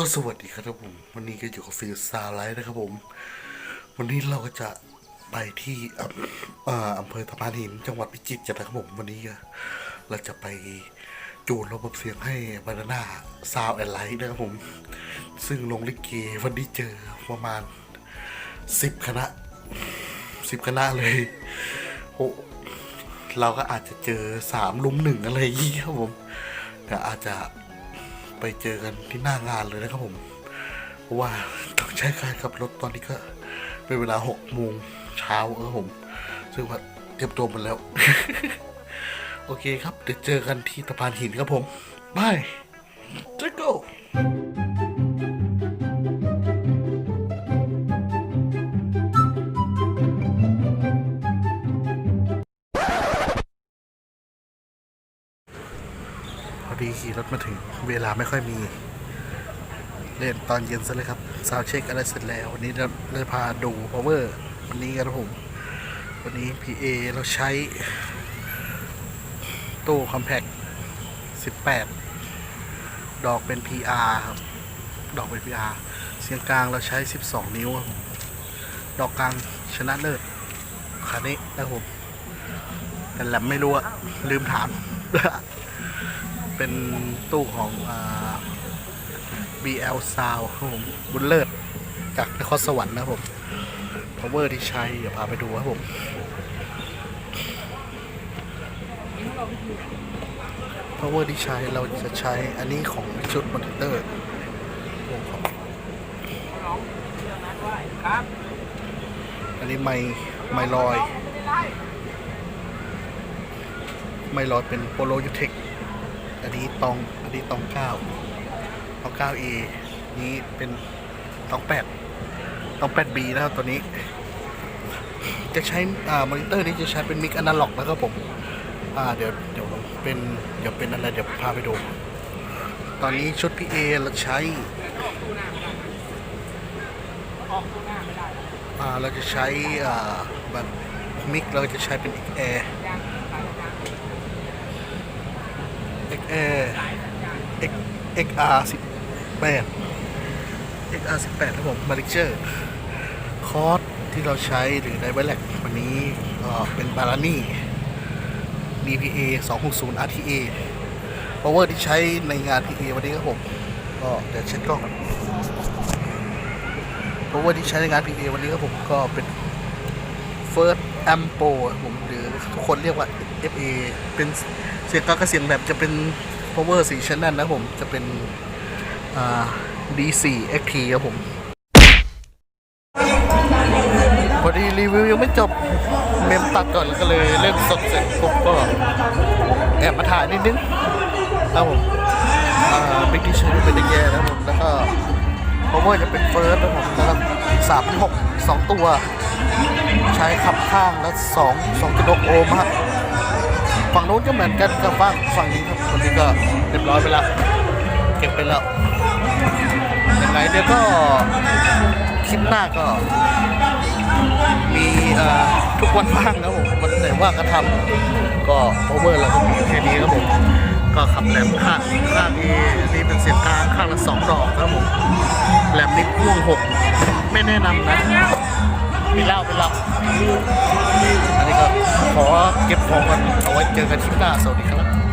ก็สวัสดีครับผม วันนี้ก็อยู่กับฟิลซาไลท์นะครับผม วันนี้เราก็จะไปที่อำเภอตะพานหินจังหวัดพิจิตรกันะครับผมวันนี้เราจะไปจูนระบบเสียงให้บานาน่าซาวแอนไลท์นะครับผม ซึ่งลงลิเกวันนี้เจอประมาณสิบคณะสิบคณะเลยโอ้เราก็อาจจะเจอสามลุมหนึ่งอะไรอย่างนี้ยครับผมแต่อาจจะ ไปเจอกันที่หน้างานเลยนะครับผมเพราะว่าต้องใช้การขับรถตอนนี้ก็เป็นเวลาหกโมงเช้าครับผม ซึ่งว่าเตรียมตัวมาแล้ว โอเคครับเดี๋ยวเจอกันที่สะพานหินครับผมบาย ดีขี่รถมาถึงเวลาไม่ค่อยมี เล่นตอนเย็นซะเลยครับซาวเช็คอะไรเสร็จแล้ว วันนี้เราจะพาดู power วันนี้กันผม วันนี้ PA เราใช้ ตู้ compact 18 ดอกเป็น PR ครับ ดอกเป็น PR เสียงกลางเราใช้ 12 นิ้วครับผมดอกกลางชนะเลิศคันนี้นะผมแต่แหลมไม่รู้อะลืมถาม เป็นตู้ของอ BL Sound ครับผมบุญเลิศจากนครสวรรค์นะครับผม power ที่ใช้เดี๋ยวพาไปดูครับผม power ที่ใช้เราจะใช้อันนี้ของชุดมอนิเตอร์อันนี้ไมค์ไมค์ลอย ไมค์ลอยเป็นโปโลยูเทค อันนี้ตอง อันนี้ตองเก้าตองเก้าเอนี้เป็นตองแปดตองแปดบีนะครับตัวนี้ จะใช้อ่ามอนิเตอร์นี้จะใช้เป็นมิกอนาล็อกนะครับผม อ่าเดี๋ยวเดี๋ยวเป็นเดี๋ยวเป็นอะไรเดี๋ยวพาไปดู ตอนนี้ชุดพีเอเราใช้ อ่าเราจะใช้อ่าแบบมิกเราจะใช้เป็น XR XR X XR 18 XR 18ครับผมมาริเจอร์คอร์สที่เราใช้หรือไดเวลแลกวันนี้ก็เป็นบารานี่ DPA 260 RTA power ที่ใช้ในงาน PA วันนี้ครับผมก็เดี๋ยวเช็คกล้องก่อน power ที่ใช้ในงาน PA วันนี้ครับผมก็เป็น First Ampo ครับผมหรือทุกคนเรียกว่า FA เป็นเสียงกลางกับเสียงแบบจะเป็น power 4 channel นะครับผมจะเป็นอ่า D4 XT ครับผม พอดีรีวิวยังไม่จบ เมมตัดก่อนแล้วก็เลยเล่นสดเสร็จปุ๊บก็แอบมาถ่ายนิดนึงครับผมอ่าบิ๊กดิชั่นเป็นแย่นะผมแล้วก็ power จะเป็นเฟิร์สนะผมแล้วก็สามหกสองตัว ใช้ขับข้างแล้วสองสองโอห์มฮะฝั่งนู้นก็เหมือนกันกับฝั่งฝั่งนี้ครับคนนี้ก็เรียบร้อยไปแล้วเก็บไปแล้วยังไงเดี๋ยวก็คลิปหน้าก็ มีทุกวันว่างนะผมวันไหนว่างก็ทำก็โอเวอร์เราก็มีแค่นี้ครับผมก็ขับแหลมข้างข้างนี้นี่เป็นเสียงกลางข้างละสองดอกครับผมแหลมนี่พ่วงหกไม่แนะนำนะมีเหล้าเป็นเหล้า อันนี้ก็ขอเก็บของกันเอาไว้เจอกันคลิปหน้าสวัสดีครับ